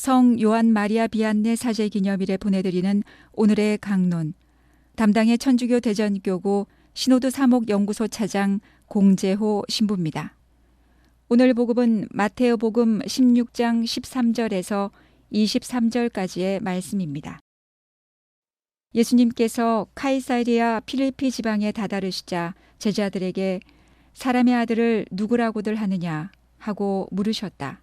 성 요한 마리아 비안네 사제 기념일에 보내드리는 오늘의 강론. 담당의 천주교 대전교구 신호도 사목 연구소 차장 공재호 신부입니다. 오늘 복음은 마테오 복음 16장 13절에서 23절까지의 말씀입니다. 예수님께서 카이사리아 필리피 지방에 다다르시자 제자들에게 사람의 아들을 누구라고들 하느냐 하고 물으셨다.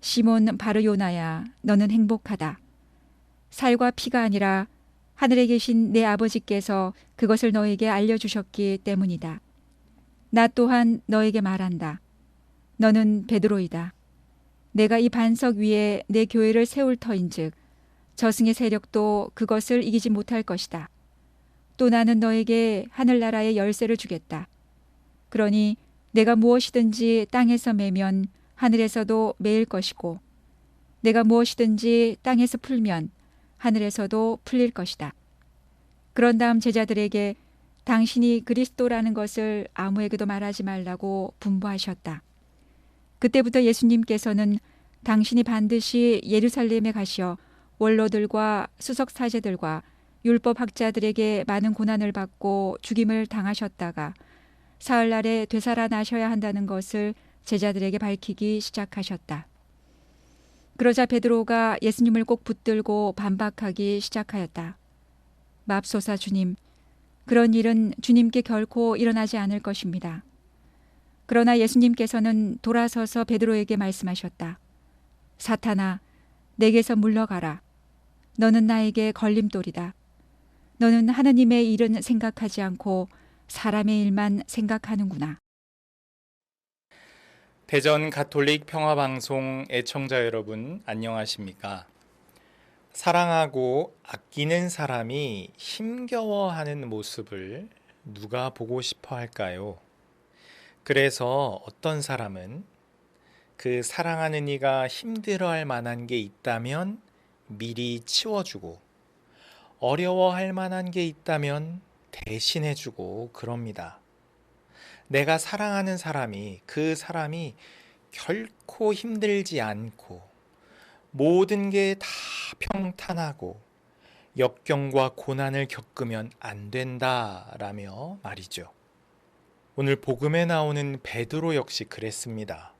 시몬 바르요나야 너는 행복하다. 살과 피가 아니라 하늘에 계신 내 아버지께서 그것을 너에게 알려주셨기 때문이다. 나 또한 너에게 말한다. 너는 베드로이다. 내가 이 반석 위에 내 교회를 세울 터인즉 저승의 세력도 그것을 이기지 못할 것이다. 또 나는 너에게 하늘나라의 열쇠를 주겠다. 그러니 내가 무엇이든지 땅에서 매면 하늘에서도 매일 것이고 내가 무엇이든지 땅에서 풀면 하늘에서도 풀릴 것이다. 그런 다음 제자들에게 당신이 그리스도라는 것을 아무에게도 말하지 말라고 분부하셨다. 그때부터 예수님께서는 당신이 반드시 예루살렘에 가시어 원로들과 수석 사제들과 율법 학자들에게 많은 고난을 받고 죽임을 당하셨다가 사흘 날에 되살아나셔야 한다는 것을 제자들에게 밝히기 시작하셨다. 그러자 베드로가 예수님을 꼭 붙들고 반박하기 시작하였다. 맙소사 주님, 그런 일은 주님께 결코 일어나지 않을 것입니다. 그러나 예수님께서는 돌아서서 베드로에게 말씀하셨다. 사탄아, 내게서 물러가라. 너는 나에게 걸림돌이다. 너는 하느님의 일은 생각하지 않고 사람의 일만 생각하는구나. 대전 가톨릭 평화방송 애청자 여러분, 안녕하십니까? 사랑하고 아끼는 사람이 힘겨워하는 모습을 누가 보고 싶어 할까요? 그래서 어떤 사람은 그 사랑하는 이가 힘들어 할 만한 게 있다면 미리 치워주고 어려워할 만한 게 있다면 대신해주고 그럽니다. 내가 사랑하는 사람이 그 사람이 결코 힘들지 않고 모든 게 다 평탄하고 역경과 고난을 겪으면 안 된다라며 말이죠. 오늘 복음에 나오는 베드로 역시 그랬습니다.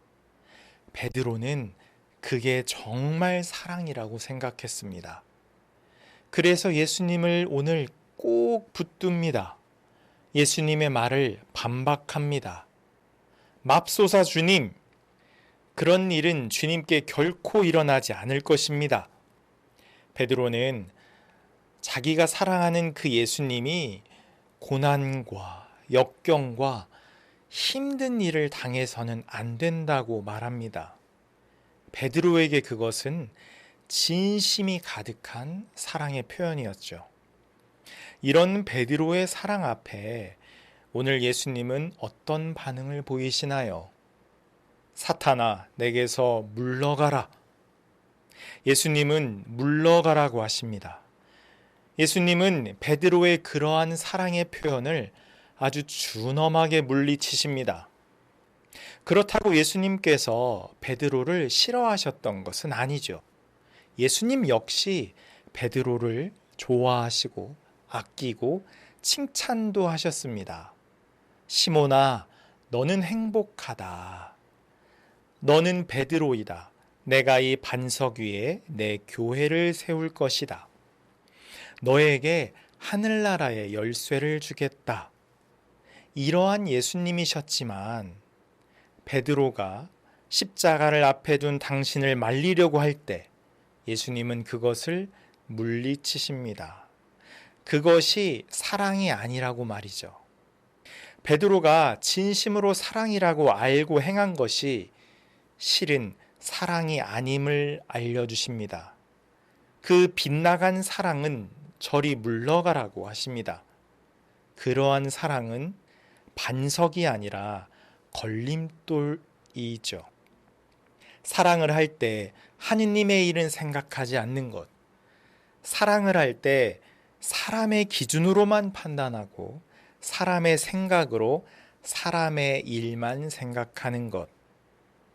베드로는 그게 정말 사랑이라고 생각했습니다. 그래서 예수님을 오늘 꼭 붙듭니다. 예수님의 말을 반박합니다. 맙소사 주님, 그런 일은 주님께 결코 일어나지 않을 것입니다. 베드로는 자기가 사랑하는 그 예수님이 고난과 역경과 힘든 일을 당해서는 안 된다고 말합니다. 베드로에게 그것은 진심이 가득한 사랑의 표현이었죠. 이런 베드로의 사랑 앞에 오늘 예수님은 어떤 반응을 보이시나요? 사탄아, 내게서 물러가라. 예수님은 물러가라고 하십니다. 예수님은 베드로의 그러한 사랑의 표현을 아주 준엄하게 물리치십니다. 그렇다고 예수님께서 베드로를 싫어하셨던 것은 아니죠. 예수님 역시 베드로를 좋아하시고 아끼고 칭찬도 하셨습니다. 시모나, 너는 행복하다. 너는 베드로이다. 내가 이 반석 위에 내 교회를 세울 것이다. 너에게 하늘나라의 열쇠를 주겠다. 이러한 예수님이셨지만 베드로가 십자가를 앞에 둔 당신을 말리려고 할 때 예수님은 그것을 물리치십니다. 그것이 사랑이 아니라고 말이죠. 베드로가 진심으로 사랑이라고 알고 행한 것이 실은 사랑이 아님을 알려주십니다. 그 빗나간 사랑은 저리 물러가라고 하십니다. 그러한 사랑은 반석이 아니라 걸림돌이죠. 사랑을 할 때 하느님의 일은 생각하지 않는 것. 사랑을 할 때 사람의 기준으로만 판단하고 사람의 생각으로 사람의 일만 생각하는 것.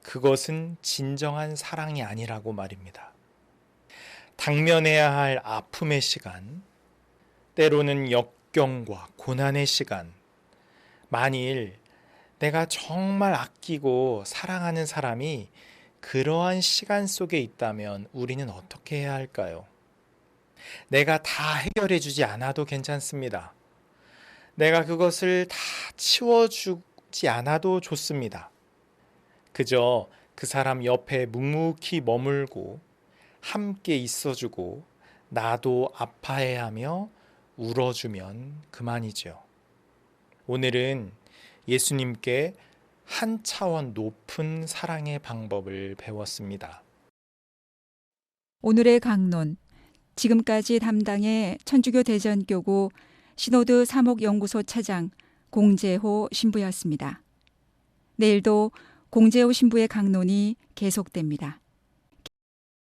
그것은 진정한 사랑이 아니라고 말입니다. 당면해야 할 아픔의 시간, 때로는 역경과 고난의 시간, 만일 내가 정말 아끼고 사랑하는 사람이 그러한 시간 속에 있다면 우리는 어떻게 해야 할까요? 내가 다 해결해 주지 않아도 괜찮습니다. 내가 그것을 다 치워주지 않아도 좋습니다. 그저 그 사람 옆에 묵묵히 머물고 함께 있어주고 나도 아파해야 하며 울어주면 그만이죠. 오늘은 예수님께 한 차원 높은 사랑의 방법을 배웠습니다. 오늘의 강론. 지금까지 담당의 천주교 대전교구 신호드 사목연구소 차장 공재호 신부였습니다. 내일도 공재호 신부의 강론이 계속됩니다.